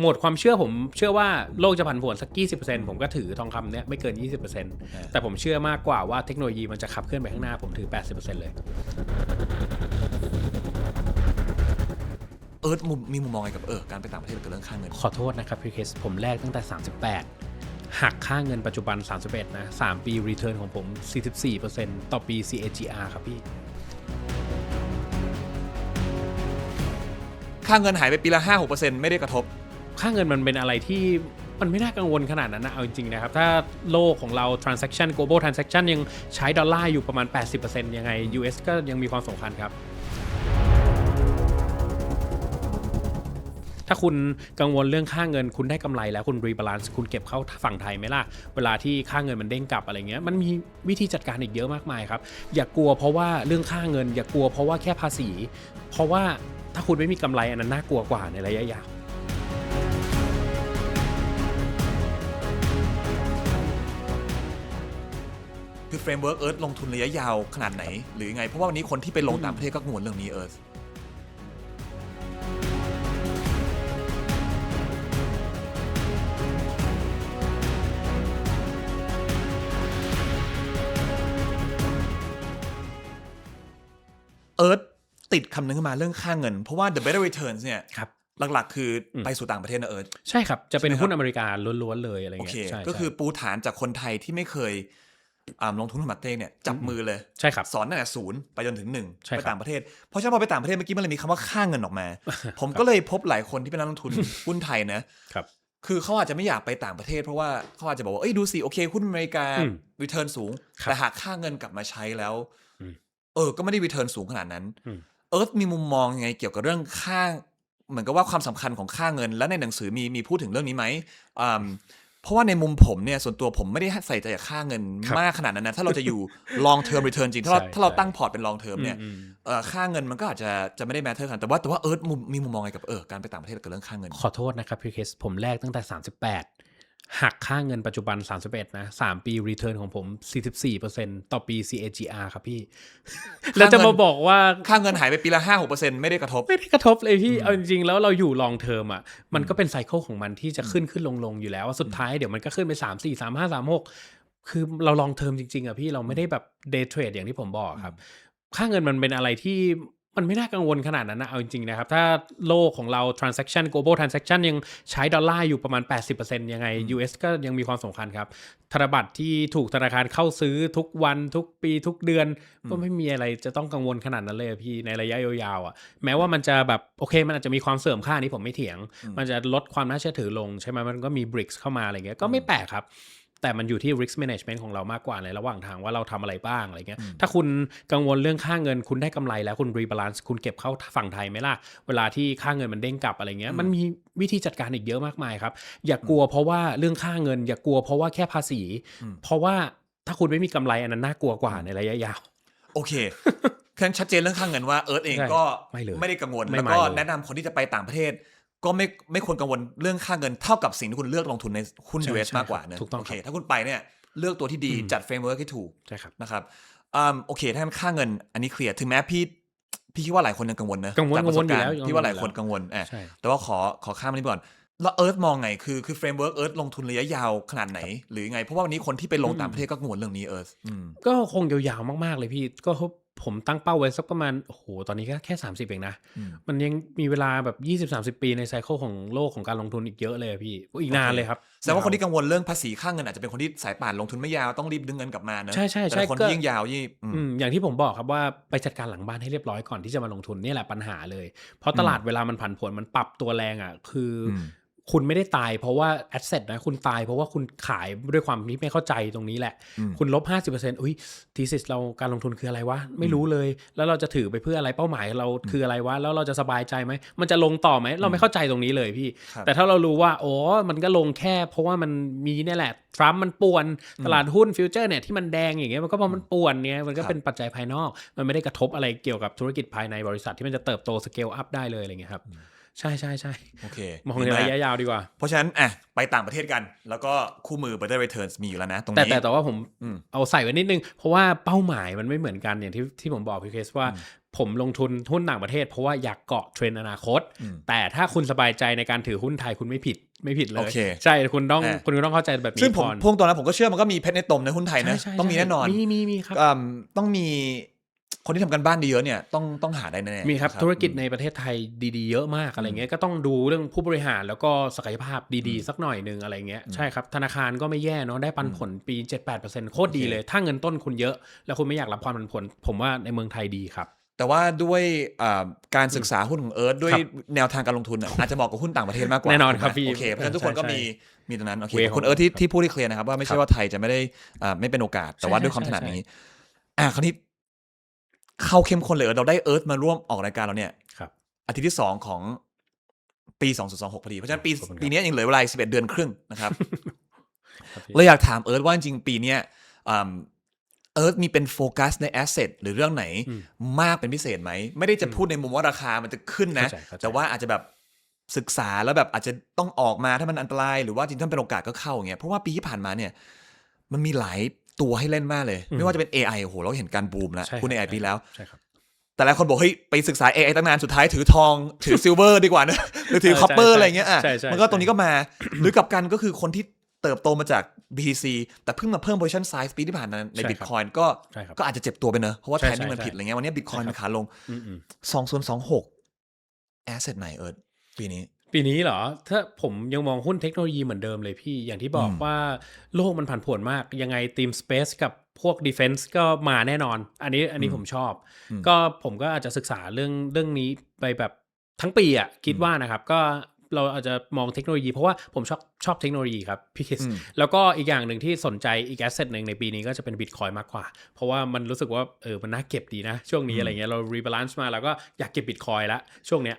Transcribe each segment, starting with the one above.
หมดความเชื่อผมเชื่อว่าโลกจะผันผวนสัก 20%ผมก็ถือทองคำเนี้ยไม่เกิน 20%แต่ผมเชื่อมากกว่าว่าเทคโนโลยีมันจะขับเคลื่อนไปข้างหน้าผมถือ 80%เลย เอิร์ธมุมมีมุมมองไงกับเออการไปต่างประเทศกับเรื่องค่าเงิน ขอโทษนะครับพี่เคสผมแลกตั้งแต่ 38 หักค่าเงินปัจจุบัน 31 นะ 3 ปี return ของผม 44%ต่อปี CAGR ครับพี่ ค่าเงินหายไปปีละห้าหกเปอร์เซ็นต์ไม่ได้กระทบ ค่าเงินมันเป็นอะไรที่มันไม่น่ากังวลขนาดนั้นนะเอาจริงๆนะครับ ถ้าโลกของเรา transaction global transaction ยังใช้ดอลลาร์อยู่ประมาณ 80%ยังไง US ก็ยังมีความสำคัญครับ ถ้าคุณกังวลเรื่องค่าเงินคุณได้กำไรแล้วคุณรีบาลานซ์คุณเก็บเข้าฝั่งไทยไหมล่ะ เวลาที่ค่าเงินมันเด้งกลับอะไรเงี้ยมันมีวิธีจัดการอีกเยอะมากมายครับ อย่ากลัวเพราะว่าเรื่องค่าเงิน อย่ากลัวเพราะว่าแค่ภาษี เพราะว่าถ้าคุณไม่มีกำไรอันนั้นน่ากลัวกว่าในระยะยาว เฟรมเวิร์กเอิร์ธลงทุนระยะยาวขนาดไหน หรือยังไง เพราะว่าวันนี้คนที่ไปลงต่างประเทศก็กังวลเรื่องนี้เอิร์ธเอิร์ธติดคำนึงขึ้นมาเรื่องค่าเงิน เพราะว่า the better returns เนี่ยครับหลักๆ คือไปสู่ต่างประเทศนะเอิร์ธใช่ครับ จะเป็นใช่ไหมครับหุ้นอเมริกาล้วนๆเลยอะไรโอเงี้เคยใช่ก็คือใช่ปูฐานจากคนไทยที่ไม่เคยอ่า ลงทุนในมาร์เก็ตเนี่ยจับมือเลยใช่ครับสอนตั้งแต่ศูนย์ไปจนถึงหนึ่งใช่ครับไปต่างประเทศ เพราะฉะนั้นพอไปต่างประเทศเมื่อกี้มันเลยมีคำว่าค่าเงินออกมา ผมก็เลยพบหลายคนที่เป็นนักลงทุนหุ้นไทยนะครับคือเขาอาจจะไม่อยากไปต่างประเทศเพราะว่าเขาอาจจะบอกว่าเอ้ยดูสิโอเคหุ้นอเมริกาอืมรีเทิร์นสูงครับแต่หากค่าเงินกลับมาใช้แล้วอืมเออ ก็ไม่ได้รีเทิร์นสูงขนาดนั้นอืมเอิร์ธมีมุมมองยังไงเกี่ยวกับเรื่องค่าเหมือนกับว่าความสำคัญของค่าเงิน และในหนังสือมีมีพูดถึงเรื่องนี้ไหมอ่า เพราะว่าในมุมผมเนี่ยส่วนตัวผมไม่ได้ใส่ใจกับค่าเงินครับมากขนาดนั้นนะถ้าเราจะอยู่ long term return จริง ถ้าเราใช่ถ้าเราใช่ตั้งพอร์ตเป็น long term เนี่ยอืมเอ่อค่าเงินมันก็อาจจะจะไม่ได้ matter ขนาดแต่ว่าแต่ว่าเอิร์ธมุมมีมุมมองไงกับเออการไปต่างประเทศกับเรื่องค่าเงิน ขอโทษนะครับพี่เคสผมแลกตั้งแต่ 38 หักค่าเงินปัจจุบัน 31 นะ 3 ปี return ของผม 44%ต่อปี CAGR ครับพี่ แล้วจะมาบอกว่า ค่าเงินหายไปปีละห้าหกเปอร์เซ็นต์ไม่ได้กระทบ ไม่ได้กระทบเลยพี่ เอาจริงๆ แล้วเราอยู่ long term อะ มันก็เป็นไซเคิลของมันที่จะขึ้นขึ้นลงลงอยู่แล้ว สุดท้ายเดี๋ยวมันก็ขึ้นไป 3 4 3 5 3 6 คือเรา long term จริง ๆอะพี่เราไม่ได้แบบ day trade อย่างที่ผมบอกครับ ค่าเงินมันเป็นอะไรที่ มันไม่น่ากังวลขนาดนั้นนะ เอาจริง ๆ นะครับ ถ้าโลกของเรา transaction global transaction ยังใช้ดอลลาร์อยู่ประมาณ 80%ยังไง US ก็ยังมีความสำคัญครับ ธนบัตรที่ถูกธนาคารเข้าซื้อทุกวันทุกปีทุกเดือน ก็ไม่มีอะไรจะต้องกังวลขนาดนั้นเลยอะพี่ในระยะยาวๆอะแม้ว่ามันจะแบบ โอเค มันอาจจะมีความเสื่อมค่านี้ผมไม่เถียง มันจะลดความน่าเชื่อถือลงใช่ไหมมันก็มี BRICS เข้ามาอะไรเงี้ยก็ไม่แปลกครับ แต่มันอยู่ที่ risk management ของเรามากกว่าในระหว่างทางว่าเราทำอะไรบ้างอะไรเงี้ยถ้าคุณกังวลเรื่องค่าเงินคุณได้กำไรแล้วคุณ rebalance คุณเก็บเข้าฝั่งไทยไหมล่ะ เวลาที่ค่าเงินมันเด้งกลับอะไรเงี้ยมันมีวิธีจัดการอีกเยอะมากมายครับ อย่ากลัวเพราะว่าเรื่องค่าเงิน อย่ากลัวเพราะว่าแค่ภาษี เพราะว่าถ้าคุณไม่มีกำไรอันนั้นน่ากลัวกว่าในระยะยาว โอเคคือชัดเจนเรื่องค่าเงินว่าเอิร์ธเองใช่ก็ไม่เลยได้กังวลไม่แล้วไม่ก็เลยแนะนำคนที่จะไปต่างประเทศ ก็ไม่ไม่ควรกังวลเรื่องค่าเงินเท่ากับสิ่งที่คุณเลือกลงทุนในหุ้นใช่ US ใช่มากกว่าเนอะถูกต้องโอเคครับถ้าคุณไปเนี่ยเลือกตัวที่ดีจัดเฟรมเวิร์กให้ถูกใช่ครับนะครับอืมโอเคถ้างั้นค่าเงินอันนี้เคลียร์ถึงแม้พี่พี่คิดว่าหลายคนยังกังวลนะกังวลจากประสบการกังวลอยู่แล้วณ์พี่ว่าหลายกังควลนอยู่แล้วกังวลอะใช่แต่ว่าขอขอข้ามอันนี้ก่อนแล้วเอิร์ธมองไงคือคือเฟรมเวิร์กเอิร์ธลงทุนระยะยาวขนาดไหน หรือยังไง เพราะว่าวันนี้คนที่ไปลงต่างประเทศก็กังวลเรื่องนี้เอิร์ธอืมก็คงยาวๆมากๆเลยพี่ก็ ผมตั้งเป้าไว้สักประมาณโอ้โหตอนนี้ก็แค่ 30 เองนะอืมมันยังมีเวลาแบบ 20-30 ปีในไซเคิลของโลกของการลงทุนอีกเยอะเลยอะพี่อีกนานเลยครับแสดงว่าคนที่กังวลเรื่องภาษีค่าเงินอาจจะเป็นคนที่สายป่านลงทุนไม่ยาวต้องรีบดึงเงินกลับมาเนอะใช่ใช่ใช่แต่คนก็ที่ยิ่งยาวยิ่งอืมอืมอย่างที่ผมบอกครับว่าไปจัดการหลังบ้านให้เรียบร้อยก่อนที่จะมาลงทุนนี่แหละปัญหาเลย เพราะตลาดเวลามันผันผวนมันปรับตัวแรงอะคืออม คุณไม่ได้ตายเพราะว่าแอสเซทนะ คุณตายเพราะว่าคุณขายด้วยความที่ไม่เข้าใจตรงนี้แหละอืมคุณลบ 50%อุ้ยทีสิสเราการลงทุนคืออะไรวะ ไม่รู้เลย แล้วเราจะถือไปเพื่ออะไรเป้าหมายเราคืออะไรวะ แล้วเราจะสบายใจไหม มันจะลงต่อไหม เราไม่เข้าใจตรงนี้เลยพี่ครับแต่ถ้าเรารู้ว่าโอ้มันก็ลงแค่ เพราะว่ามันมีเนี่ยแหละทรัมป์มันป่วนตลาดหุ้นฟิวเจอร์เนี่ยที่มันแดงอย่างเงี้ยมันก็เพราะมันป่วนเนี่ยมันก็ครับเป็นปัจจัยภายนอก มันไม่ได้กระทบอะไรเกี่ยวกับธุรกิจภายในบริษัทที่มันจะเติบโตสเกลอัพได้เลยอะไรเงี้ยครับ ใช่ใช่ใช่โอเคมองในระยะยาวดีกว่า เพราะฉะนั้นอะไปต่างประเทศกัน แล้วก็คู่มือ Better Returns มีอยู่แล้วนะตรงแต่นี้แต่แต่ว่าผมอืมเอาใส่ไว้นิดนึง เพราะว่าเป้าหมายมันไม่เหมือนกันอย่างที่ที่ผมบอกพี่เคสว่าผมลงทุนหุ้นต่างประเทศ เพราะว่าอยากเกาะเทรนด์อนาคตอืมแต่ถ้าคุณสบายใจในการถือหุ้นไทยคุณไม่ผิดไม่ผิดเลโอยเคใช่คุณต้องอะคุณต้องเข้าใจแบบนี้ซึ่งผมก่อนพวงตัวนั้นผมก็เชื่อมันก็มีเพชรในตมในหุ้นไทยนะใช่ใช่ต้องมีแน่นอนมีมีมีครับอืมต้องมี คนที่ทำกันบ้านดีเยอะเนี่ยต้องต้องหาได้แน่ๆมีครับนะธุรกิจในประเทศไทยดีๆ เยอะมากอะไรเงี้ยก็ต้องดูเรื่องผู้บริหารแล้วก็ศักยภาพดีๆ สักหน่อยหนึ่งอะไรเงี้ยใช่ครับ ธนาคารก็ไม่แย่เนาะได้ปันผลปี 7-8%โคตรดีเลย ถ้าเงินต้นคุณเยอะ แล้วคุณไม่อยากรับความปันผล ผมว่าในเมืองไทยดีครับแต่ว่าด้วยอ่าการศึกษาหุ้นของเอิร์ธด้วยครับแนวทางการลงทุนอะอาจจะเหมาะกับหุ้นต่างประเทศมากกว่าแน่นอนครับถูกไหมพี่โอเคเพราะฉะนั้นทุกคนก็ใช่มีมีตรงนั้นโอเคเวขอบคุณของเอิร์ธที่ครับที่พูดให้เคลียร์นะครับว่าไม่คใช่รับว่าไทยจะไม่ได้อ่าไม่เป็นโอกาส แต่ว่าใช่ด้วยความใช่ถนัดใช่นี้อ่าคราวนี้ เข้าเข้มข้นเลยเอิร์ธเราได้เอิร์ธมาร่วมออกรายการเราเนี่ยครับอาทิตย์ที่สองของปี 2026พอดี เพราะฉะนั้นปีขอบคุณครับปีนี้ยังเหลือเวลาอีก11 เดือนครึ่งนะครับครับพี่เราอยากถามเอิร์ธว่าจริงๆปีเนี้ยอืมเอิร์ธมีเป็นโฟกัสในแอสเซทหรือเรื่องไหนอืมมากเป็นพิเศษไหม ไม่ได้จะพูดในมุมว่าราคามันจะขึ้นนะเข้าใจเข้าใจแต่ว่าอาจจะแบบศึกษาแล้วแบบอาจจะต้องออกมาถ้ามันอันตราย หรือว่าจริงๆถ้าเป็นโอกาสก็เข้าอย่างเงี้ยเพราะว่าปีที่ผ่านมาเนี่ย มันมีหลาย ตัวให้เล่นมากเลย ไม่ว่าจะเป็น AI โอ้โหเราเห็นการบูมแล้วใช่คุณรับ AI ปีแล้วใช่ครับแต่หลายคนบอกเฮ้ยไปศึกษา AI ตั้งนานสุดท้ายถือทอง ถือซิลเวอร์ดีกว่านะหรือถือเออคอปเปอร์ใช่อะไรเงี้ยอะใช่ใช่มันก็ใช่ตรงนี้ก็มา หรือกลับกันก็คือคนที่เติบโตมาจาก BTC แต่เพิ่งมาเพิ่ม position size ปีที่ผ่านมาในใช่ครับ Bitcoin ก็ใช่ครับก็อาจจะเจ็บตัวไปเนอะเพราะว่าใช่ไทมิ่งใช่มันใช่ผิดอะไรเงี้ยวันนี้ Bitcoin ใช่มันขาลงอืมอืมสองส่วนสองหก asset ไหนเอิร์ธปีนี้ ปีนี้เหรอ ถ้าผมยังมองหุ้นเทคโนโลยีเหมือนเดิมเลยพี่ อย่างที่บอกอืมว่าโลกมันผันผวนมาก ยังไงทีม Space กับพวก Defense ก็มาแน่นอน อันนี้อันนี้ผมชอบ ก็ผมก็อาจจะศึกษาเรื่องเรื่องนี้ไปแบบทั้งปีอะคิดว่านะครับก็เราอาจจะมองเทคโนโลยี เพราะว่าผมชอบชอบเทคโนโลยีครับพี่คิสอืมแล้วก็อีกอย่างหนึ่งที่สนใจอีกแอสเซทหนึ่งในปีนี้ก็จะเป็นบิตคอยมากกว่า เพราะว่ามันรู้สึกว่าเออมันน่าเก็บดีนะ ช่วงนี้อะไรเงี้ยเรารีบาลานซ์มาแล้วก็อยากเก็บบิตคอยแล้วช่วงเนี้ย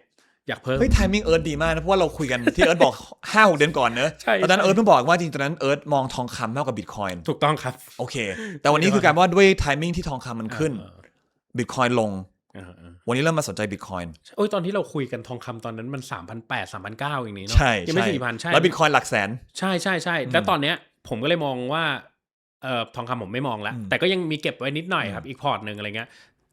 อยากเพิ่มเฮ้ย timing เอิร์ธดีมากนะเพราะว่าเราคุยกันที่เอิร์ธบอกห้าหกเดือนก่อนเนอะใช่ตอนนั้นใช่เอิร์ธเพิ่งบอกว่าจริงๆตอนนั้นเอิร์ธมองทองคำมากกว่า Bitcoin ถูกต้องครับ โอเค แต่วันนี้คือการว่าด้วย timing ที่ทองคำมันขึ้นเออ Bitcoin ลงเออเออวันนี้เริ่มมาสนใจ Bitcoin โอ้ยตอนที่เราคุยกันทองคำตอนนั้นมัน3 0 0 8 3 0 0อย่างนี้เนาะใช่ยังไม่ใช่สี่พันใช่แล้ว Bitcoin หลักแสน ใช่ใช่ใช่แล้วตอนเนี้ยผมก็เลยมองว่าเอ่อทองคำผมไม่มองแล้วอืมแต่ก็ยังมีเก็บไว้นิดหน่อยครับ อีกพอร์ตหนึ่งอะไรเงี้ย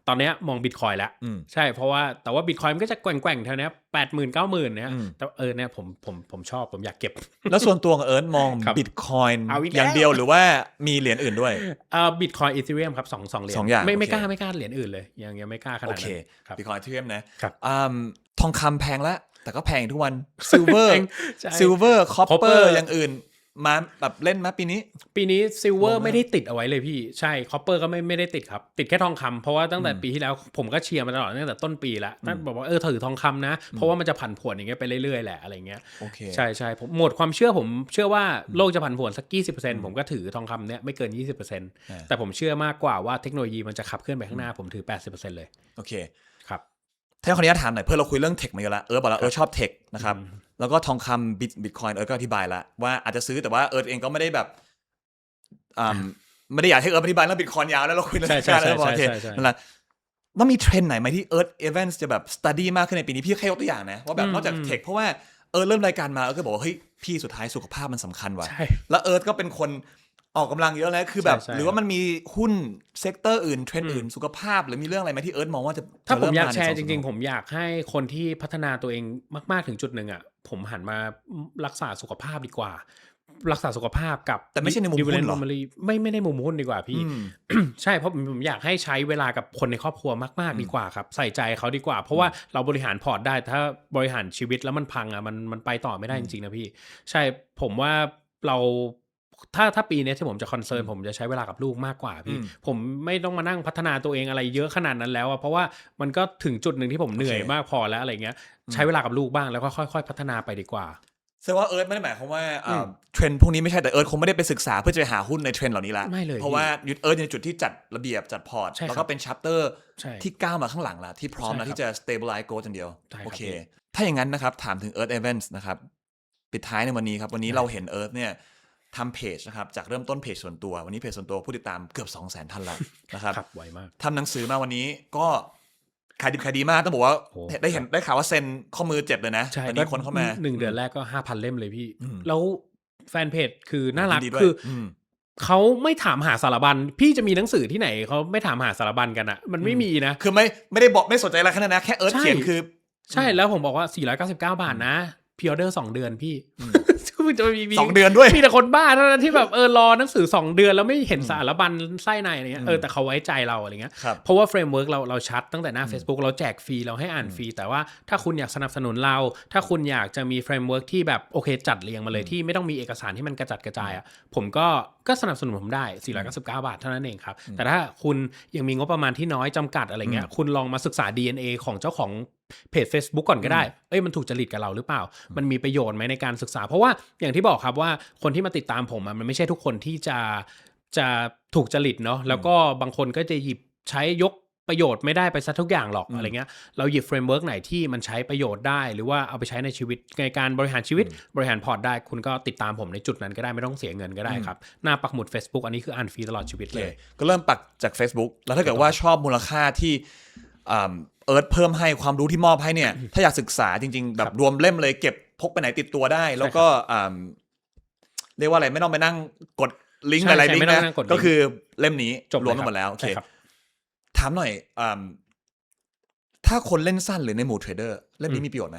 ตอนเนี้ยมองบิตคอยแล้วอืมใช่เพราะว่าแต่ว่าบิตคอยมันก็จะแกว่งๆแถวเนี้ยแปดหมื่นเก้าหมื่นเนี่ยอืมแต่เออเนี่ยผมผมผมชอบผมอยากเก็บ แล้วส่วนตัวของเอิร์ธมองครับ Bitcoin เอาอีกแล้วอย่างเดียวหรือว่ามีเหรียญอื่นด้วยเอ่อบิตคอยอีเธเรียมครับสองสองเหรียญสองอย่างไม่ไม่โอเคกล้าไม่กล้าเหรียญอื่นเลย ยังยังไม่กล้าขโอนาดเคนั้นครับ Bitcoin ที่เรียมนะครับอืมทองคำแพงแล้วแต่ก็แพงทุกวันแพ Silver งใช่ Silver Copper Copper อย่างอื่น มาแบบเล่นมาปีนี้ ปีนี้ซิลเวอมองร์ว่าไม่ได้ติดเอาไว้เลยพี่ใช่คอปเปอร์ก็ไม่ไม่ได้ติดครับ ติดแค่ทองคำเพราะว่าตั้งแต่อืมปีที่แล้วผมก็เชียร์มาตลอดตั้งแต่ต้นปีแล้วนั่นบอกว่าเออถือทองคำนะ เพราะว่ามันจะผันผวนอย่างเงี้ยไปเรื่อยๆแหละอะไรเงี้ยโอเคใช่ใช่ผมหมดความเชื่อผมเชื่อว่าโลกจะผันผวนสัก20%ผมก็ถือทองคำเนี้ยไม่เกิน20%แต่ผมเชื่อมากกว่าว่าเทคโนโลยีมันจะขับเคลื่อนไปข้างหน้าผมถือ80%เลยโอเคครับถ้าขออนุญาตถามหน่อยเพื่อเราคุยเรื่องเทคมาเยอะละเออบอกแล้วเออชอบเทคนะครับ แล้วก็ทองคำบิตบิตคอยเออก็อธิบายแล้วว่าอาจจะซื้อแต่ว่าเออเองก็ไม่ได้แบบอ่าไม่ได้อยากให้เอออธิบายเรื่องบิตคอยยาวแล้วเราคุยเรื่องใช่ใช่การแล้วใช่โอเคใช่ใช่นั่นแหละต้องมีเทรนด์ไหนไหมที่เอิร์ธเอเวนส์จะแบบสตูดี้มากขึ้นในปีนี้พี่แค่ยกตัวอย่างนะว่าแบบอืมนอกจากอืมเทคเพราะว่าเออเริ่มรายการมาเออก็บอกว่าเฮ้ยพี่สุดท้ายสุขภาพมันสำคัญว่ะใช่แล้วเอิร์ธก็เป็นคนออกกำลังเยอะแล้วคือแบบใช่ใช่หรือว่ามันมีหุ้นเซกเตอร์อื่นเทรนด์อื่นสุขภาพ หรือมีเรื่องอะไรไหมที่เอิร์ธมองว่าจะถ้าผมอยากจะแชเมร์ในจสอริงสามๆผมอยากให้คนที่พัฒนาตัวเองมาก ๆถึงจุดหนึ่งอะ ผมหันมารักษาสุขภาพดีกว่า รักษาสุขภาพกับแต่ไม่ใช่ในมุมหุ้น dividend เหรอ anomaly ไม่ไม่ได้มุมหุ้นดีกว่าพี่อืมใช่เพราะผมผมอยากให้ใช้เวลากับคนในครอบครัวมาก ๆ ดีกว่าครับ ใส่ใจเขาดีกว่า เพราะว่าเราบริหารพอร์ตได้ถ้าบริหารชีวิตแล้วมันพังอะมันมันไปต่อไม่ได้จริงๆนะพี่ ใช่ผมว่าเรา ถ้าถ้าปีเนี้ยที่ผมจะคอนเซิร์นผมจะใช้เวลากับลูกมากกว่าพี่อืมผมไม่ต้องมานั่งพัฒนาตัวเองอะไรเยอะขนาดนั้นแล้วอะเพราะว่ามันก็ถึงจุดหนึ่งที่ผมเหนื่อยโอเคมากพอแล้วอะไรเงี้ย ใช้เวลากับลูกบ้างแล้วก็ค่อย ๆ พัฒนาไปดีกว่าแสดงว่าเอิร์ธไม่ได้หมายความว่าอ่าอืมเทรนด์พวกนี้ไม่ใช่แต่เอิร์ธคงไม่ได้ไปศึกษาเพื่อจะไปหาหุ้นในเทรนด์เหล่านี้ละไม่เลยเพราะว่ายุดเอิร์ธอยู่ในจุดที่จัดระเบียบจัดพอร์ตใช่ครับแล้วก็เป็นชัปเตอร์ใช่ที่ก้าวมาข้างหลังละที่พร้อมใช่ครันะบที่จะ stabilize growth อย่างเดียวใช่ครับโอเคพี่ถ้าอย่างนั้นนะครับถามถึง Earth Events นะครับปิดท้ายในวันนี้ครับวันนี้เราเห็น Earth เนี่ย ทำเพจนะครับจากเริ่มต้นเพจส่วนตัว วันนี้เพจส่วนตัวผู้ติดตามเกือบ2 0 0 0 0 0ท่านแล้วนะครับครับไวมากทำหนังสือมาวันนี้ก็ขายดิบขายดีมากต้องบอกว่าโอ้ได้เห็นได้ข่าวว่าเซ็นข้อมือเจ็บเลยนะใช่ตอนนี้คนเข้ามาหนึ่งเดือนแรกก็ห้าพันเล่มเลยพี่อืมแล้วแฟนเพจคือน่ารักยินดีด้วยคืออมเขาไม่ถามหาสารบัญพี่จะมีหนังสือที่ไหนเขาไม่ถามหาสารบัญกันอะมันไม่มีนะ คือไม่ไม่ได้บอกไม่สนใจอะไรขนาดนั้นนะแค่เอิร์ธใช่เขียนคือ ใช่แล้วผมบอกว่า 499 บาทนะพิออเดอร์สองเดือนพี่ คือจะมีมีสองเดือนด้วยมีแต่คนบ้าเท่านั้นที่แบบเออรอหนังสือ2เดือนแล้วไม่เห็นสารบัญไส้ในอะไรเงี้ยเออแต่เขาไว้ใจเราอะไรเงี้ยครับเพราะว่าเฟรมเวิร์กเราเราชัดตั้งแต่หน้า Facebook เราแจกฟรีเราให้อ่านฟรี แต่ว่าถ้าคุณอยากสนับสนุนเรา ถ้าคุณอยากจะมีเฟรมเวิร์กที่แบบโอเคจัดเรียงมาเลยที่ไม่ต้องมีเอกสารที่มันกระจัดกระจายอะผมก็ ก็สนับสนุนผมได้ 499 บาทเท่านั้นเองครับ แต่ถ้าคุณยังมีงบประมาณที่น้อยจำกัดอะไรเงี้ยคุณลองมาศึกษา DNA ของเจ้าของเพจ Facebook ก่อนก็ได้ เอ้ยมันถูกจริตกับเราหรือเปล่า มันมีประโยชน์ไหมในการศึกษา เพราะว่าอย่างที่บอกครับว่าคนที่มาติดตามผมอะมันไม่ใช่ทุกคนที่จะจะถูกจริตเนาะแล้วก็บางคนก็จะหยิบใช้ยก ประโยชน์ไม่ได้ไปซะทุกอย่างหรอกอะไรเงี้ย เราหยิบเฟรมเวิร์กไหนที่มันใช้ประโยชน์ได้ หรือว่าเอาไปใช้ในชีวิตในการบริหารชีวิตบริหารพอร์ตได้ คุณก็ติดตามผมในจุดนั้นก็ได้ไม่ต้องเสียเงินก็ได้ครับ หน้าปักหมุด Facebook อันนี้คืออ่านฟรีตลอดชีวิตโอเคเลย ก็เริ่มปักจาก Facebook แล้วถ้าเกิดว่าชอบมูลค่าที่อ่าเอิร์ธเพิ่มให้ความรู้ที่มอบให้เนี่ย ถ้าอยากศึกษาจริง ๆ แบบรวมเล่มเลยเก็บพกไปไหนติดตัวได้ แล้วก็อ่าเรียกว่าอะไรไม่ต้องไปนั่งกดลิงก์ใช่หลายใช่ๆลิงไม่ก์ต้องนะนั่งกดลิงก์ก็คือเล่มนี้จบรวมเลยทั้งหมดแล้วโอเคใช่ครับ ถามหน่อยอ่าถ้าคนเล่นสั้นหรือในหมู่เทรดเดอร์เล่มนี้มีประโยชน์ไหม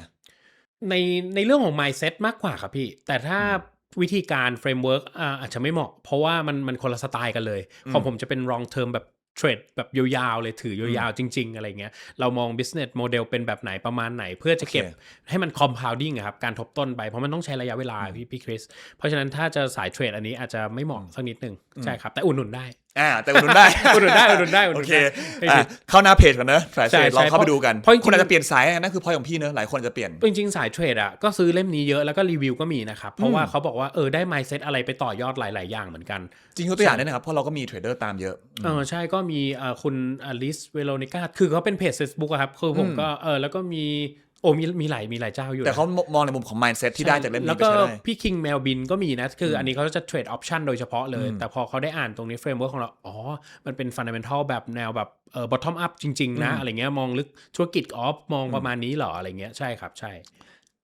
ในในเรื่องของ mindset มากกว่าครับพี่ แต่ถ้าวิธีการเฟรมเวิร์กอาจจะไม่เหมาะ เพราะว่ามันมันคนละสไตล์กันเลย ของผมจะเป็น long term แบบเทรดแบบยาวๆเลยถือยาวๆจริง ๆ อะไรเงี้ย เรามอง business model เป็นแบบไหนประมาณไหน เพื่อจะเก็บโอเคให้มัน compounding อะครับ การทบต้นไป เพราะมันต้องใช้ระยะเวลาพี่พี่คริส เพราะฉะนั้นถ้าจะสายเทรดอันนี้อาจจะไม่เหมาะสักนิดหนึ่งใช่ครับ แต่อุดหนุนได้ อ่าแต่อุดหนุนได้ อุดหนุนได้อุดหนุนได้อุดหโอนุนเคได้อะเข้าหน้าเพจก่อนนะฝ่ายใช่เทรดลองเข้าไปดูกันเพราะจริงๆ คุณอาจจะเปลี่ยนสายนั่นคือพอยของพี่เนอะหลายคนอาจจะเปลี่ยน จริงๆ สายเทรดอะก็ซื้อเล่มนี้เยอะแล้วก็รีวิวก็มีนะครับ เพราะว่าเขาบอกว่าเออได้ mindset อะไรไปต่อยอดหลาย ๆ อย่างเหมือนกัน จริงยกตัวอย่างได้นะครับเพราะเราก็มีเทรดเดอร์ตามเยอะ เออใช่ก็มีเอ่อคุณอลิสเวโรนิก้าคือเขาเป็นเพจ Facebook อะครับ คือผมก็เออแล้วก็มี โอ้มีมีหลายมีหลายเจ้าอยู่แต่นะเขามองในมุมของ mindset ที่ได้จากเล่มแล้นี้วไปก็ใช้ได้พี่คิงแมวบินก็มีนะ คืออันนี้เขาจะเทรดออปชันโดยเฉพาะเลย แต่พอเขาได้อ่านตรงนี้เฟรมเวิร์กของเรา อ๋อ มันเป็นฟันเดเมนทัลแบบแนวแบบเอ่อบอททอมอัพจริง ๆ นะ อะไรเงี้ยมองลึกธุรกิจออฟมองประมาณนี้เหรออะไรเงี้ยใช่ครับใช่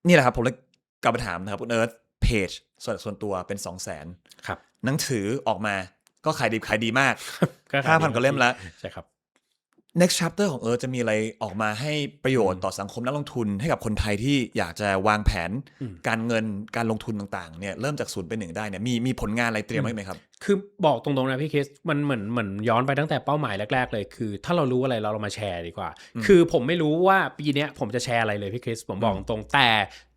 นี่แหละครับ ผมเลยกลับมาถามนะครับคุณเอิร์ธเพจส่วนส่วนตัวเป็น2 0 0 0 0นครับหนังสือออกมาก็ขายดีขายดีมากก็5,000กว่าเล่มแล้วใช่ครับ next chapter ของเอิร์ธจะมีอะไรออกมาให้ประโยชน์ต่อสังคมนักลงทุนให้กับคนไทยที่อยากจะวางแผนการเงินการลงทุนต่างๆเนี่ยเริ่มจากศูนย์เป็นหนึ่งได้เนี่ยมีมีผลงานอะไรเตรียมไว้ไหมครับ คือบอกตรงๆนะพี่คริสมันเหมือนเหมือนย้อนไปตั้งแต่เป้าหมายแรก ๆ เลย คือ ถ้าเรารู้อะไรเราเรามาแชร์ดีกว่า คือผมไม่รู้ว่าปีเนี้ยผมจะแชร์อะไรเลยพี่คริสผมบอกตรงๆแต่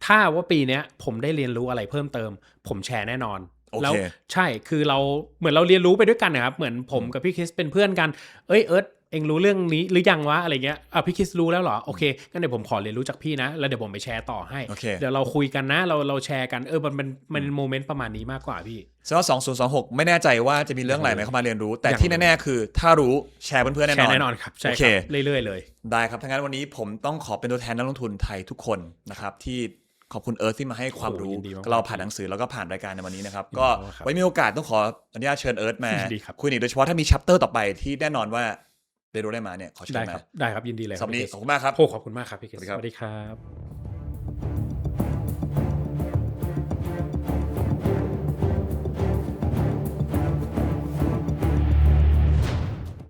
ถ้าว่าปีเนี้ยผมได้เรียนรู้อะไรเพิ่มเติม ผมแชร์แน่นอนโอเคแล้วใช่คือเราเหมือนเราเรียนรู้ไปด้วยกันนะครับเหมือนผมกับพี่คริสเป็นเพื่อนกัน เอ้ยเอิร์ธ เองรู้เรื่องนี้หรือยังวะอะไรเงี้ยอะพี่คริสรู้แล้วเหรอโอเคงั้นเดี๋ยวผมขอเรียนรู้จากพี่นะ แล้วเดี๋ยวผมไปแชร์ต่อให้โอเคเดี๋ยวเราคุยกันนะเราเราแชร์กันเออมันเป็นมันโมเมนต์ประมาณนี้มากกว่าพี่แสดงว่า2026ไม่แน่ใจว่าจะมีเรื่องอะไรไหมเข้ามาเรียนรู้ แต่ยังที่แน่ๆคือถ้ารู้แชร์เพื่อนๆแน่แชนอร์นแน่นอนครับใช่โอคเครับเรื่อยๆเลย ได้ครับทั้างนั้นวันนี้ผมต้องขอเป็นตัวแทนนักลงทุนไทยทุกคนนะครับที่ขอบคุณเอิร์ธที่มาให้ความรู้โอ้ยินดีมากๆกับเราผ่านหนังสือแล้วก็ผ่านรายการในวันนี้นะครับ ก็มากครับไว้มีโอกาสต้องขออนุญาตเชิญเอิร์ธมายินดีครับคุยอีกโดยเฉพาะถ้ามีชัปเตอร์ต่อไปที่แน่นอนว่า เรียนรู้ได้มาเนี่ยขอเชิญได้มาครับได้ครับยินดีเลยสำหรับวันนี้พี่ขอบคุณมากครับโอ้ขอบคุณมากครับพี่เกศสวัสดีครับสวัสดีครับ